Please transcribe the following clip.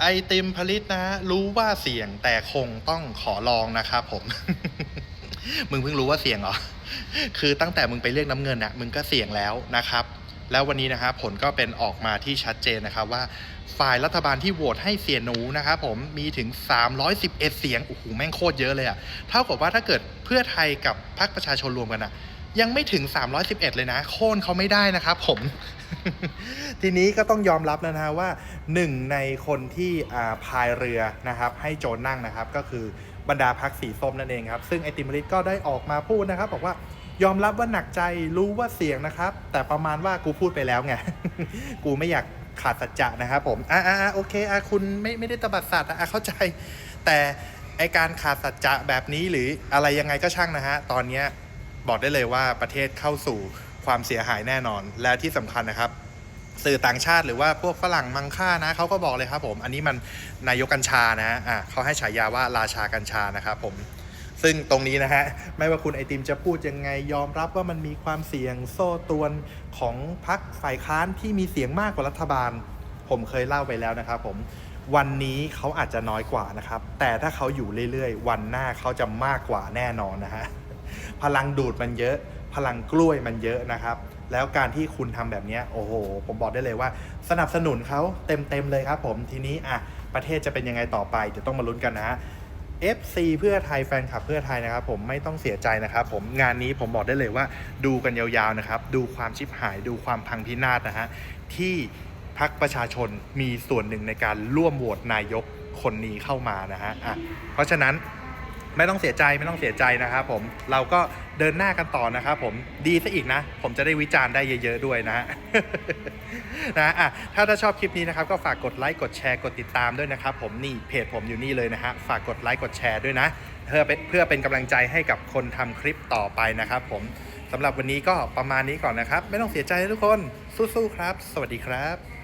ไอติมผลิตนะฮะรู้ว่าเสี่ยงแต่คงต้องขอลองนะครับผม มึงเพิ่งรู้ว่าเสี่ยงเหรอ คือตั้งแต่มึงไปเรียกน้ำเงินน่ะมึงก็เสี่ยงแล้วนะครับ แล้ววันนี้นะครับผลก็เป็นออกมาที่ชัดเจนนะครับว่าฝ่ายรัฐบาลที่โหวตให้เสียหนูนะครับผมมีถึง 311 เสียงโอ้โหแม่งโคตรเยอะเลยอะเท่ากับว่าถ้าเกิดเพื่อไทยกับพรรคประชาชนรวมกันอะ ยังไม่ถึง 311 เลยนะ โค่นเขาไม่ได้นะครับผม ทีนี้ก็ต้องยอมรับแล้วนะฮะว่าหนึ่งในคนที่พายเรือนะครับ ให้โจรนั่งนะครับ ก็คือบรรดาพักสีส้มนั่นเองครับ ซึ่งไอติมลิตก็ได้ออกมาพูดนะครับ บอกว่ายอมรับว่าหนักใจรู้ว่าเสี่ยงนะครับ แต่ประมาณว่ากูพูดไปแล้วไง กูไม่อยากขาดสัจจะนะครับผม อ่าอ่าโอเคอะคุณไม่ไม่ได้ตบัดสัตว์อะอะเข้าใจ แต่ไอการขาดสัจจะแบบนี้หรืออะไรยังไงก็ช่างนะฮะ ตอนเนี้ย บอกได้เลยว่าประเทศเข้าสู่ความเสียหายแน่นอน และที่สำคัญนะครับ สื่อต่างชาติหรือว่าพวกฝรั่งมังค่านะเขาก็บอกเลยครับผม อันนี้มันนายกกัญชานะอะเขาให้ฉายาว่าราชากัญชานะครับผมซึ่งตรงนี้นะฮะ ไม่ว่าคุณไอติมจะพูดยังไงยอมรับว่ามันมีความเสี่ยงโซ่ตรวนของพรรคฝ่ายค้านที่มีเสียงมากกว่ารัฐบาล ผมเคยเล่าไปแล้วนะครับผมวันนี้เขาอาจจะน้อยกว่านะครับ แต่ถ้าเขาอยู่เรื่อยๆ วันหน้าเขาจะมากกว่าแน่นอนนะฮะ พลังดูดมันเยอะ พลังกล้วยมันเยอะนะครับ แล้วการที่คุณทำแบบนี้โอ้โห ผมบอกได้เลยว่า สนับสนุนเขาเต็มๆเลยครับผมทีนี้อะประเทศจะเป็นยังไงต่อไปเดี๋ยวต้องมาลุ้นกันนะฮะ FC เพื่อไทยแฟนคลับเพื่อไทยนะครับผมไม่ต้องเสียใจนะครับผมงานนี้ผมบอกได้เลยว่าดูกันยาวๆนะครับดูความชิบหายดูความพังพินาศนะฮะที่พักประชาชนมีส่วนหนึ่งในการร่วมโหวตนายกคนนี้เข้ามานะฮะอะเพราะฉะนั้น ไม่ต้องเสียใจไม่ต้องเสียใจนะครับผมเราก็เดินหน้ากันต่อนะครับผมดีซะอีกนะ ผมจะได้วิจารณ์ได้เยอะ ๆ ด้วยนะฮะนะอะถ้าถ้าชอบคลิปนี้นะครับ ก็ฝากกดไลค์กดแชร์กดติดตามด้วยนะครับผมนี่เพจผมอยู่นี่เลยนะฮะฝากกดไลค์กดแชร์ด้วยนะเพื่อเพื่อเป็นกำลังใจให้กับคนทำคลิปต่อไปนะครับ ผมสำหรับวันนี้ก็ประมาณนี้ก่อนนะครับ ไม่ต้องเสียใจทุกคนสู้ๆครับ สวัสดีครับ